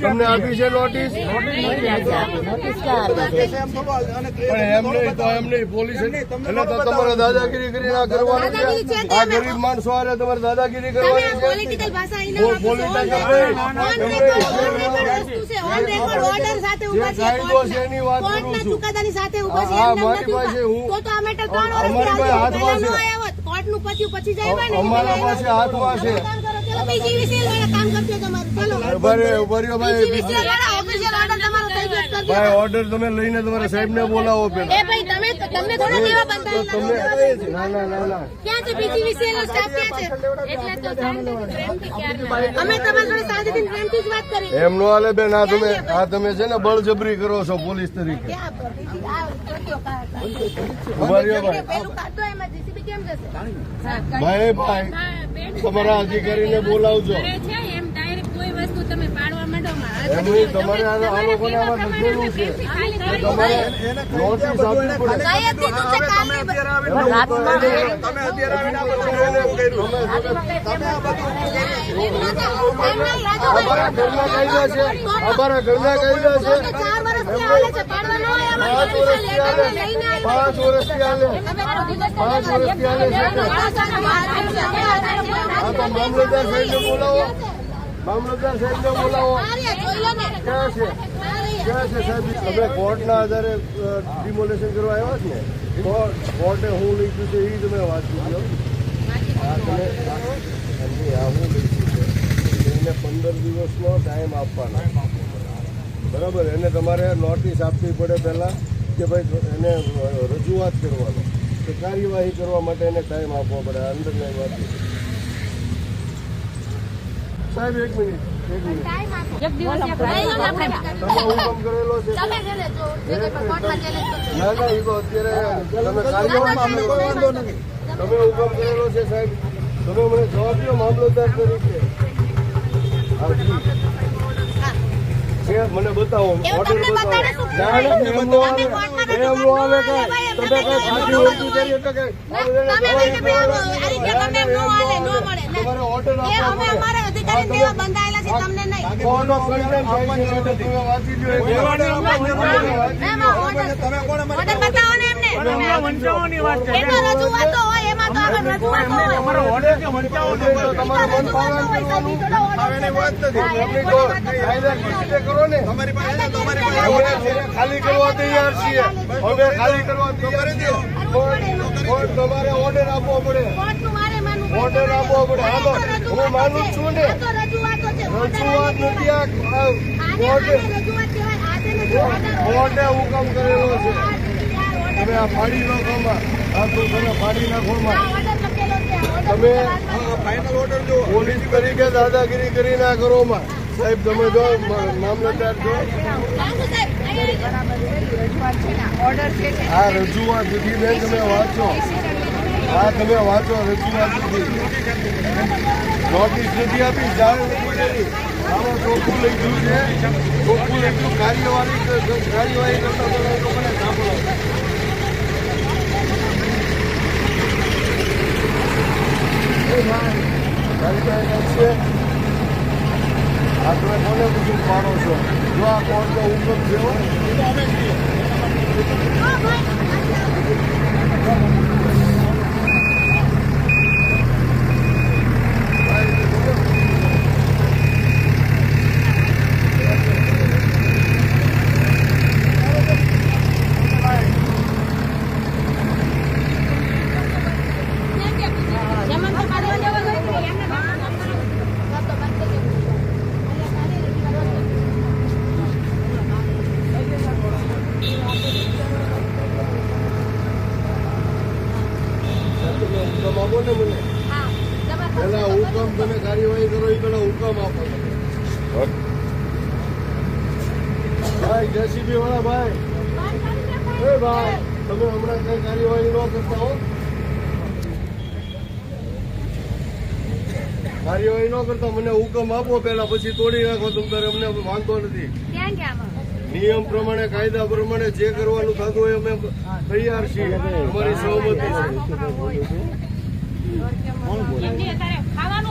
તમને આપી. છે નોટિસ? પણ એમ નહીં તો એમ નહીં પોલીસ એટલે તમારે દાદાગીરી કરી ના કરવાનું છે આ ગરીબ માણસો તમારે દાદાગીરી કરવાની છે? પોલિટિકલ ભાષા order સાથે. કાયદો છે કોર્ટના ચુકાદાની સાથે પાસે. હું- તો તો આ મેટર ત્રણ. પહેલા. આવ્યા હોત. કોર્ટનું પત્યું પછી જ ને. અમારા પાસે હાથમાં છે. કામ કરો. વાળા કામ કરજો તમારું. ચલો. ઊભા રહ્યો, ઊભા રહ્યો ભાઈ PGVCL વાળા તમારો થઈ ગયો ભાઈ ઓર્ડર તમે લઈને તમારા સાહેબ ને બોલાવો એ પેલા ભાઈ તમને થોડા દેવા તો બંધાયેલા તમે ના ના ના ના. ક્યાં છે બીજી નો સ્ટાફ ક્યાં છે? એટલે તો અમે તમારી જોડે શાંતિથી પ્રેમથી જ વાત કરી. એમ નો હાલે બેન આ તમે આ તમે છે ને બળજબરી કરો છો પોલીસ તરીકે. ક્યાં પર? આ ચોટીઓ કા- ઊભા ભાઈ. પેલું કાઢો એમાં JCB કેમ જશે? ભાઈ ભાઈ તમારા અધિકારીને બોલાવજો. માંડો માં. એમ નહીં તમારે આ લોકોને આમાં લખેલું છે. તમારે નોટિસ આપવી પડે. અમારા ઘરના કાયદા છે. પાંચ વર્ષથી હાલે. પાંચ વર્ષથી હાલે. પાંચ વર્ષથી છે આ તો મામલતદાર સાહેબને બોલાવો. મામલતદાર સાહેબને બોલાવો. ક્યાં છે? ક્યાં છે સાહેબ? તમે કોર્ટના આધારે ડિમોલેશન કરવા આવ્યા છો ને. કોર્ટ- કોર્ટે હું લખ્યું છે એ તમે વાત લો આ હું લખ્યું છે. એને પંદર દિવસનો ટાઈમ આપવાનો. બરાબર? એને તમારે નોટિસ આપવી પડે પહેલાં કે ભાઈ એને રજૂઆત કરવાનો. કે કાર્યવાહી કરવા માટે એને ટાઈમ આપવો પડે અંડરલાઈન વાત સાહેબ એક મિનિટ એક મિનિટ. તમે હુકમ કરેલો છે. ના ના એ તો અત્યારે તમે કાર્યવાહી તમે હુકમ કરેલો છે સાહેબ. તમે મને જવાબ દો મામલતદાર તરીકે છે. મને બતાવો ઓર્ડર બતાવો. ના ના એમ આવે. તમે કોર્ટમાં એમ નો આવે કાંઈ. તમે કાંઈ સાચી વસ્તુ કરી એટલે કાંઈ તમે મને પડે. આ રીતે તમે ના, નો હાલે, નો નો મળે. તમારે ઓર્ડર એ અમે અમારા અધિકારી દેવા બંધાયેલા છે તમને નહીં કોનો કન્ટેન્ટ તમે વાંચી લ્યો order બતાવો ને એમને એમાં રજૂઆતો તો ખાલી કરવા તૈયાર છીએ. હવે ખાલી કરવા તમારે ઓર્ડર આપવો પડે. કોર્ટનું મારે માનવું ઓર્ડર આપવો પડે. હા તો હું માનું છું. ને. આ તો છે. રજૂઆત નથી આ કોર્ટે હુકમ કરેલો છે. હવે આ ફાડી લો માં આ તો તમે છે. પોલીસ તરીકે દાદાગીરી કરી ના કરો સાહેબ, તમે જો મામલતદાર અહીંયા આ રજૂઆત સુધી બેન તમે વાંચો. આ તમે વાંચો રજૂઆત સુધી. નોટિસ નથી આપી જાણ નથી કરી. છે. ચોખ્ખું લખ્યું. કાર્યવાહી કાર્યવાહી કરતા તમે લોકોને સાંભળો. એ ભાઈ, કાર્યવાહી કરશે. આ તમે કોને બધું પાડો છો જો આ કોર્ટનો હુકમ છે હો. જમણ તો પાડવા જવા ગઈ હતી. એમને બાપ તો બંધ થઈ ગયું. અહીંયા સારી રીતે કરો છો. તમે હુકમ આપો ને મને હા, તમારે પેલા હુકમ તમે કાર્યવાહી કરો એ પેલા હુકમ આપો ભાઈ જેસીબી વાળા ભાઈ. એ ભાઈ તમે હમણાં કઈ કાર્યવાહી ન કરતા હો. કાર્યવાહી ન કરતા મને હુકમ આપો પેલા પછી તોડી નાખો તમ તારે અમને વાંધો નથી? નિયમ પ્રમાણે કાયદા પ્રમાણે જે કરવાનું થતું હોય અમે તૈયાર છીએ. અમારી સહમતી છે.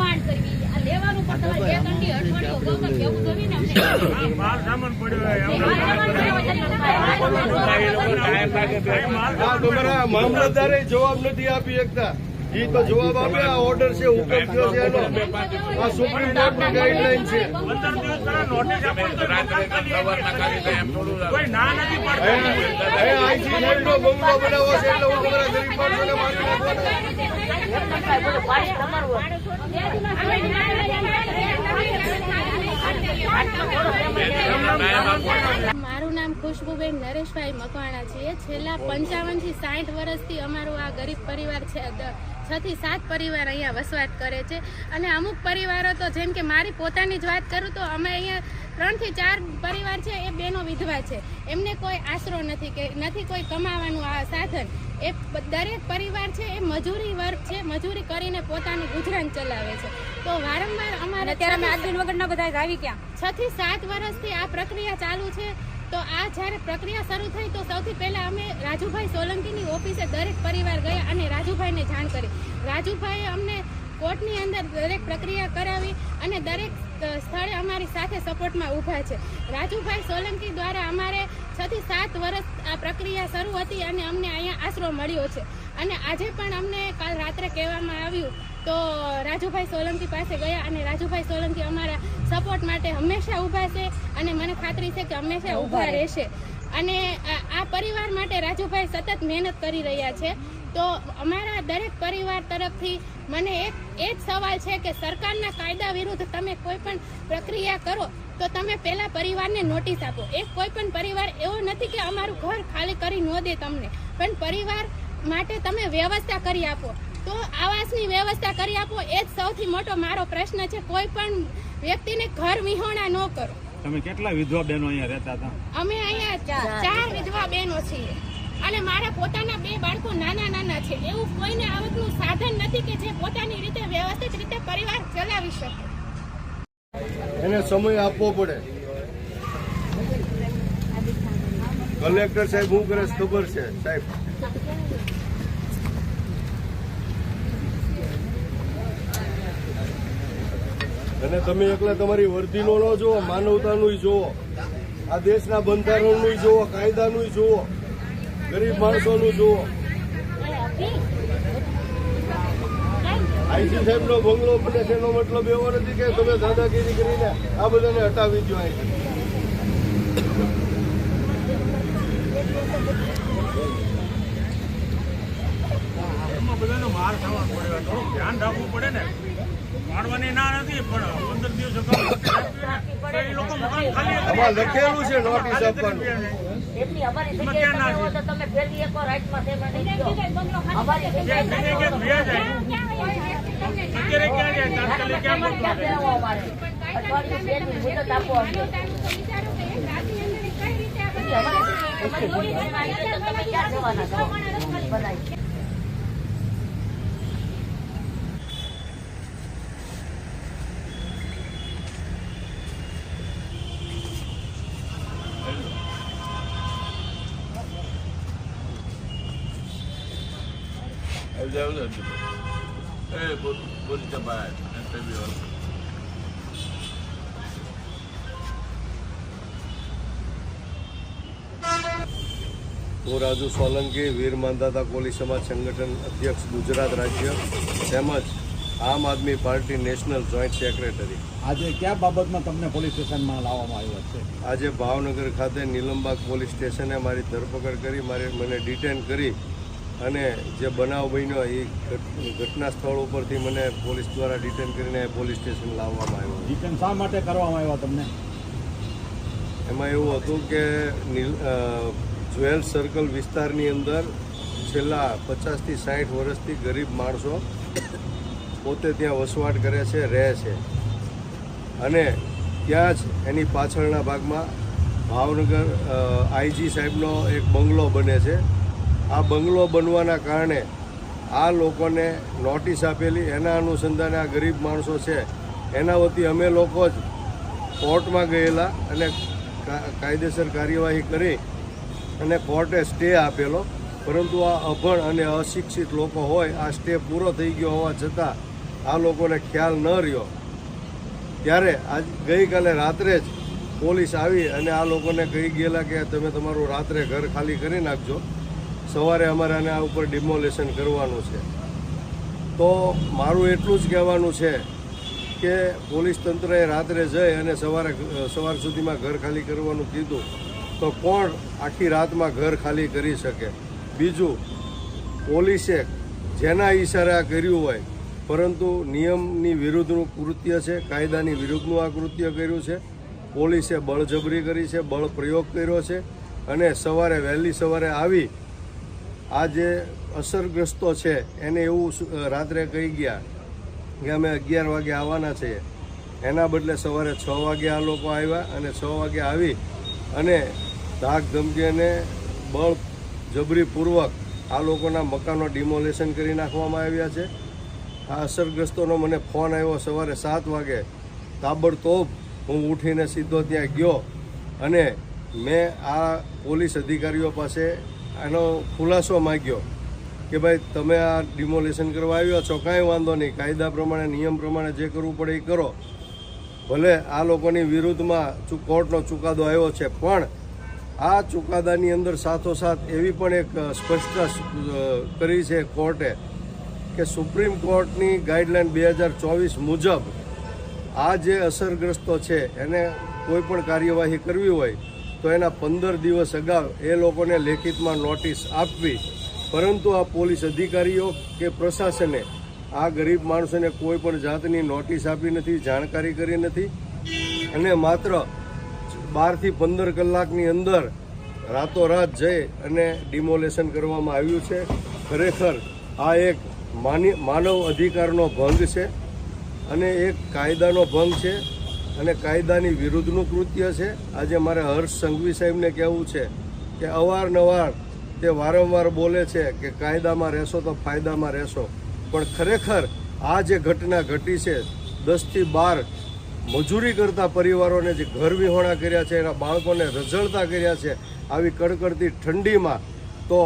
માંડ કરવી આ લેવાનું પણ તમારે બે કંડી અઠવાડિયું અગાઉ તો કેવું જોઈએ ને અમને. માલ સામાન પડ્યો હોય એમ. આ તમારા મામલતદારે જવાબ નથી આપી શકતા એ તો જવાબ આપે આ ઓર્ડર છે હુકમ થયો છે એનો. આ સુપ્રીમ કોર્ટની ગાઈડલાઈન છે. આઈસી બંગલો બનાવો છે એટલે હું તમારા ગરીબ માણસોને મારી નાખવાનો. મારું નામ ખુશ્બુબેન નરેશભાઈ મકવાણા છે. છેલ્લા પંચાવનથી સાઠ વર્ષથી અમારું આ ગરીબ પરિવાર છે. છ થી સાત પરિવાર અહીંયા વસવાટ કરે છે. અને અમુક પરિવારો તો જેમ કે મારી પોતાની જ વાત કરું તો અમે અહીંયા ત્રણથી ચાર પરિવાર છે, એ બેનો વિધવા છે. એમને કોઈ આશરો નથી કે, નથી કોઈ કમાવાનું આ સાધન. એ દરેક પરિવાર છે એ મજૂરી વર્ગ છે મજૂરી કરીને પોતાનું ગુજરાન ચલાવે છે. તો વારંવાર અમારે અત્યારે અમે દિન વગરના બધા આવી ગયા. છ થી સાત વર્ષથી આ પ્રક્રિયા ચાલુ છે. તો આ જ્યારે પ્રક્રિયા શરૂ થઈ તો સૌથી પહેલાં અમે રાજુભાઈ સોલંકીની ઓફિસે દરેક પરિવાર ગયા અને રાજુભાઈને જાણ કરી. રાજુભાઈએ અમને કોર્ટની અંદર દરેક પ્રક્રિયા કરાવી અને દરેક સ્થળે અમારી સાથે સપોર્ટમાં ઊભા છે. રાજુભાઈ સોલંકી દ્વારા અમારે છ થી સાત વર્ષ આ પ્રક્રિયા શરૂ હતી અને અમને અહીંયા આશરો મળ્યો છે. અને આજે પણ અમને કાલ રાત્રે કહેવામાં આવ્યું તો રાજુભાઈ સોલંકી પાસે ગયા અને રાજુભાઈ સોલંકી અમારા સપોર્ટ માટે હંમેશા ઊભા છે અને મને ખાતરી છે કે હંમેશા ઊભા રહેશે. અને આ- આ પરિવાર માટે રાજુભાઈ સતત મહેનત કરી રહ્યા છે. તો અમારા દરેક પરિવાર તરફથી મને એક એ જ સવાલ છે કે સરકારના કાયદા વિરુદ્ધ તમે કોઈ પણ પ્રક્રિયા કરો તો તમે પહેલા પરિવારને નોટિસ આપો. એક કોઈ પણ પરિવાર એવો નથી કે અમારું ઘર ખાલી કરી ન દે તમને પણ પરિવાર માટે તમે વ્યવસ્થા કરી આપો. તો આવાસની વ્યવસ્થા કરી આપો એ જ સૌથી મોટો મારો પ્રશ્ન છે. કોઈ પણ વ્યક્તિને ઘર વિહોણા ન કરો. તમે કેટલા વિધવા બહેનો અહીંયા રહેતા હતા? અમે અહીંયા ચાર. વિધવા બહેનો છીએ. અને મારા પોતાના બે બાળકો નાના નાના છે. એવું કોઈને આવકનું સાધન નથી કે જે પોતાની રીતે વ્યવસ્થિત રીતે પરિવાર ચલાવી શકે. એને સમય આપવો પડે. કલેક્ટર સાહેબ, હું કરે ખબર છે, સાહેબ. અને તમે એકલા તમારી વર્ધીનો ન જુઓ, માનવતાનું જુઓ. આ દેશના બંધારણનું જુઓ, કાયદાનું જુઓ. ગરીબ માણસોનું જુઓ. આઈસી સાહેબનો બંગલો બને છે એનો મતલબ એવો નથી કે તમે દાદાગીરી કરીને આ બધાને હટાવી દો બધાનો માર થવા પડે થોડું ધ્યાન રાખવું પડે ને. પાડવાની ના નથી પણ પંદર દિવસ અગાઉ એ લોકો ખાલી લખેલું છે નોટિસ આપવાનું. એટલી અમારી જગ્યાએ તમે હો તો તમે પહેલી એકવાર રાઈટમાં થઈને નહીં ગયો. અમારી જગ્યાએ જાય ક્યાં જાય તાત્કાલિક ક્યાં હું રાજુ સોલંકી વીર માંધાતા કોલી સમાજ સંગઠન અધ્યક્ષ ગુજરાત રાજ્ય તેમજ Aam Aadmi Party national joint secretary. આજે કયા બાબતમાં તમને પોલીસ સ્ટેશનમાં લાવવામાં આવ્યો છે? આજે ભાવનગર ખાતે નીલમબાગ પોલીસ સ્ટેશને મારી ધરપકડ કરી મારી મને ડિટેન કરી અને જે બનાવ બન્યો એ ઘટના સ્થળ ઉપરથી મને પોલીસ દ્વારા ડિટેન કરીને પોલીસ સ્ટેશન લાવવામાં આવ્યો. ડિટેન શા માટે કરવામાં આવ્યા તમને? એમાં એવું હતું કે જ્વેલ સર્કલ વિસ્તારની અંદર છેલ્લા પચાસથી સાઠ વર્ષથી ગરીબ માણસો પોતે ત્યાં વસવાટ કરે છે રહે છે. અને ત્યાં જ એની પાછળના ભાગમાં ભાવનગર આઈજી સાહેબનો એક બંગલો બને છે. આ બંગલો બનવાના કારણે આ લોકોને નોટિસ આપેલી, એના અનુસંધાને આ ગરીબ માણસો છે. એના વતી અમે લોકો જ કોર્ટમાં ગયેલા અને કાયદેસર કાર્યવાહી કરી અને કોર્ટે સ્ટે આપેલો. પરંતુ આ અભણ અને અશિક્ષિત લોકો હોય, આ સ્ટે પૂરો થઈ ગયો હોવા છતાં આ લોકોને ખ્યાલ ન રહ્યો. ત્યારે આજ ગઈકાલે રાત્રે જ પોલીસ આવી અને આ લોકોને કહી ગયેલા કે તમે તમારું રાત્રે ઘર ખાલી કરી નાખજો. સવારે અમારે આના ઉપર ડિમોલેશન કરવાનું છે. તો મારું એટલું જ કહેવાનું છે કે પોલીસ તંત્રએ રાત્રે જઈ અને સવારે સવાર સુધીમાં ઘર ખાલી કરવાનું કીધું તો કોણ આખી રાતમાં ઘર ખાલી કરી શકે? બીજું, પોલીસે જેના ઈશારે આ કર્યું હોય, પરંતુ નિયમની વિરુદ્ધનું કૃત્ય છે, કાયદાની વિરુદ્ધનું આ કૃત્ય કર્યું છે, પોલીસે બળજબરી કરી છે, બળ પ્રયોગ કર્યો છે અને સવારે વહેલી સવારે આવી આ જે અસરગ્રસ્તો છે, એને એવું રાત્રે કહી ગયા કે અમે અગિયાર વાગે આવવાના છીએ. એના બદલે સવારે છ વાગે આ લોકો આવ્યા અને છ વાગે આવી અને ધાક ધમકી અને બળ જબરીપૂર્વક આ લોકોના મકાનો ડિમોલેશન કરી નાખવામાં આવ્યા છે. આ અસરગ્રસ્તોનો મને ફોન આવ્યો સવારે સાત વાગે. તાબડતોબ હું ઉઠીને સીધો ત્યાં ગયો અને મેં આ પોલીસ અધિકારીઓ પાસે આનો ખુલાસો માગ્યો કે ભાઈ, તમે આ ડિમોલેશન કરવા આવ્યા છો, કાંઈ વાંધો નહીં. કાયદા પ્રમાણે, નિયમ પ્રમાણે જે કરવું પડે એ કરો. ભલે આ લોકોની વિરુદ્ધમાં કોર્ટનો ચુકાદો આવ્યો છે, પણ આ ચુકાદાની અંદર સાથોસાથ એવી પણ એક સ્પષ્ટ કરી છે કોર્ટે કે સુપ્રીમ કોર્ટની ગાઈડલાઈન બે હજાર ચોવીસ મુજબ આ જે અસરગ્રસ્તો છે, એને કોઈ પણ કાર્યવાહી કરવી હોય તો એના પંદર દિવસ અગાઉ એ લોકોને લેખિતમાં નોટિસ આપવી. પરંતુ આ પોલીસ અધિકારીઓ કે પ્રશાસને આ ગરીબ માણસોને કોઈ પણ જાતની નોટિસ આપી નથી, જાણકારી કરી નથી. અને માત્ર બારથી પંદર કલાકની અંદર રાતોરાત જઈ અને ડિમોલેશન કરવામાં આવ્યું છે. ખરેખર આ એક માની, માનવ અધિકારનો ભંગ છે અને એક કાયદાનો ભંગ છે. અને કાયદાની વિરુદ્ધનું કૃત્ય છે. આજે મારે હર્ષ સંઘવી સાહેબને કહેવું છે કે અવારનવાર તે વારંવાર બોલે છે કે કાયદામાં રહેશો તો ફાયદામાં રહેશો. પણ ખરેખર આ જે ઘટના ઘટી છે, દસથી બાર મજૂરી કરતા પરિવારોને જે ઘર વિહોણા કર્યા છે, એના બાળકોને રઝળતા કર્યા છે, આવી કડકડતી ઠંડીમાં, તો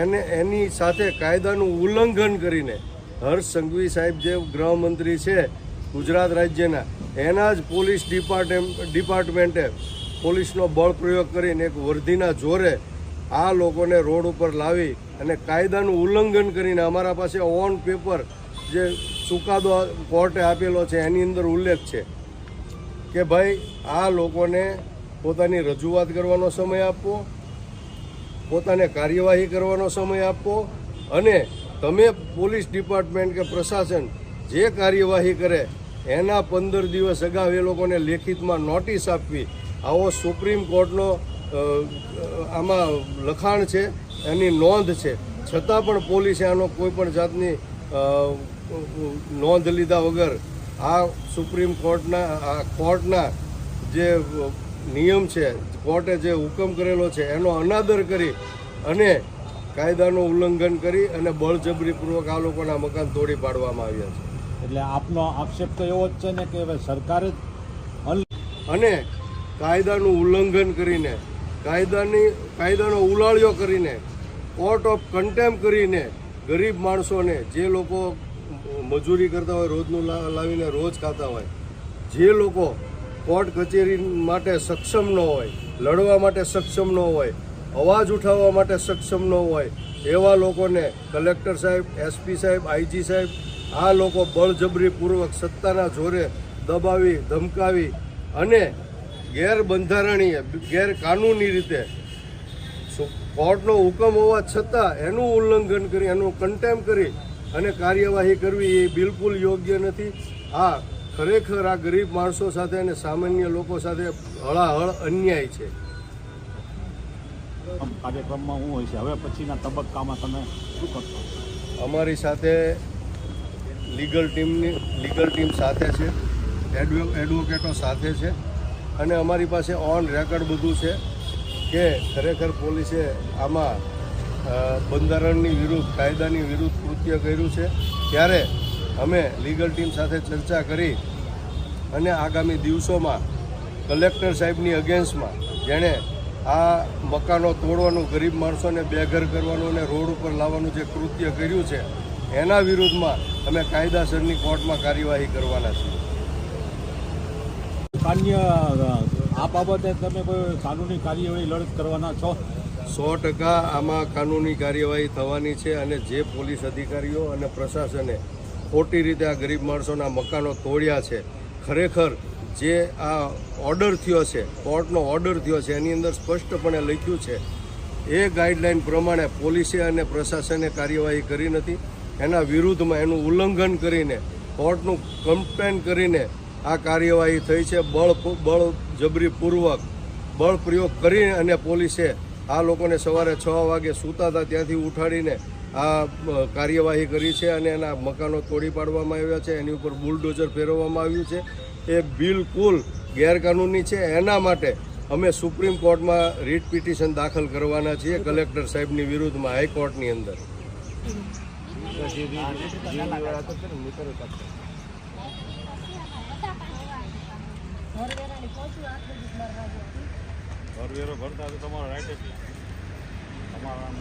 એને, એની સાથે કાયદાનું ઉલ્લંઘન કરીને હર્ષ સંઘવી સાહેબ જે ગૃહમંત્રી છે ગુજરાત રાજ્યના એના જ પોલીસ ડિપાર્ટમેન્ટ ડિપાર્ટમેન્ટે પોલીસનો બળ પ્રયોગ કરીને એક વર્ધીના જોરે આ લોકોને રોડ ઉપર લાવી અને કાયદાનું ઉલ્લંઘન કરીને અમારા પાસે ઓન પેપર જે ચુકાદો કોર્ટે આપેલો છે, એની અંદર ઉલ્લેખ છે કે ભાઈ, આ લોકોને પોતાની રજૂઆત કરવાનો સમય આપવો પોતાને કાર્યવાહી કરવાનો સમય આપવો અને તમે પોલીસ ડિપાર્ટમેન્ટ કે પ્રશાસન જે કાર્યવાહી કરે એના પંદર દિવસ અગાઉ એ લોકોને લેખિતમાં નોટિસ આપવી. આવો સુપ્રીમ કોર્ટનો આમાં લખાણ છે, એની નોંધ છે. છતાં પણ પોલીસે આનો કોઈ પણ જાતની નોંધ લીધા વગર આ સુપ્રીમ કોર્ટના, આ કોર્ટના જે નિયમ છે, કોર્ટે જે હુકમ કરેલો છે, એનો અનાદર કરી અને કાયદાનું ઉલ્લંઘન કરી અને બળજબરીપૂર્વક આ લોકોના મકાન તોડી પાડવામાં આવ્યા છે. એટલે આપનો આક્ષેપ તો એવો જ છે ને કે હવે સરકારે અને કાયદાનું ઉલ્લંઘન કરીને, કાયદાની કાયદાનો ઉલાળ્યો કરીને કોર્ટ ઓફ કન્ટેમ્પ કરીને ગરીબ માણસોને જે લોકો મજૂરી કરતા હોય, રોજનું લાવીને રોજ ખાતા હોય, જે લોકો કોર્ટ કચેરી માટે સક્ષમ ન હોય, લડવા માટે સક્ષમ ન હોય, અવાજ ઉઠાવવા માટે સક્ષમ ન હોય, એવા લોકોને કલેક્ટર સાહેબ એસપી સાહેબ આઈજી સાહેબ આ લોકો બળજબરીપૂર્વક સત્તાના જોરે દબાવી ધમકાવી અને ગેરબંધારણીય ગેરકાનૂની રીતે કોર્ટનો હુકમ હોવા છતાં એનું ઉલ્લંઘન કરી એનું કન્ટેમ કરી અને કાર્યવાહી કરવી એ બિલકુલ યોગ્ય નથી. આ ખરેખર આ ગરીબ માણસો સાથે અને સામાન્ય લોકો સાથે હળાહળ અન્યાય છે. કાર્યક્રમમાં શું હોય છે. હવે પછીના તબક્કામાં તમે શું કરશો? અમારી સાથે લીગલ ટીમની, લીગલ ટીમ સાથે છે, એડવો, એડવોકેટો સાથે છે. અને અમારી પાસે ઓન રેકોર્ડ બધું છે કે ખરેખર પોલીસે આમાં બંધારણની વિરુદ્ધ, કાયદાની વિરુદ્ધ કૃત્ય કર્યું છે. ત્યારે અમે લીગલ ટીમ સાથે ચર્ચા કરી અને આગામી દિવસોમાં કલેક્ટર સાહેબની અગેન્સ્ટમાં જેણે આ મકાનો તોડવાનું, ગરીબ માણસોને બેઘર કરવાનું અને રોડ ઉપર લાવવાનું જે કૃત્ય કર્યું છે એના વિરુદ્ધમાં અમે કાયદાસરની કોર્ટમાં કાર્યવાહી કરવાના છીએ. કાન્ય આ બાબતે તમે કોઈ કાનૂની કાર્યવાહી લડત કરવાના છો? સો ટકા આમાં કાનૂની કાર્યવાહી થવાની છે અને જે પોલીસ અધિકારીઓ અને પ્રશાસને ખોટી રીતે આ ગરીબ માણસોના મકાનો તોડ્યા છે ખરેખર જે આ ઓર્ડર થયો છે કોર્ટનો ઓર્ડર થયો છે એની અંદર સ્પષ્ટપણે લખ્યું છે એ ગાઈડલાઈન પ્રમાણે પોલીસે અને પ્રશાસને કાર્યવાહી કરી નથી. એના વિરુદ્ધમાં એનું ઉલ્લંઘન કરીને, કોર્ટનું કમ્પ્લેન કરીને આ કાર્યવાહી થઈ છે. બળ બળ જબરીપૂર્વક, બળ પ્રયોગ કરી અને પોલીસે આ લોકોને સવારે છ વાગે સૂતા હતા ત્યાંથી ઉઠાડીને આ કાર્યવાહી કરી છે અને એના મકાનો તોડી પાડવામાં આવ્યા છે. એની ઉપર બુલડોઝર ફેરવવામાં આવ્યું છે. એ બિલકુલ ગેરકાનૂની છે. એના માટે અમે સુપ્રીમ કોર્ટમાં રીટ પિટિશન દાખલ કરવાના છીએ કલેક્ટર સાહેબની વિરુદ્ધમાં હાઈકોર્ટની અંદર. કરવેરો ભરતા તો તમારો રાઈટ જ તમારા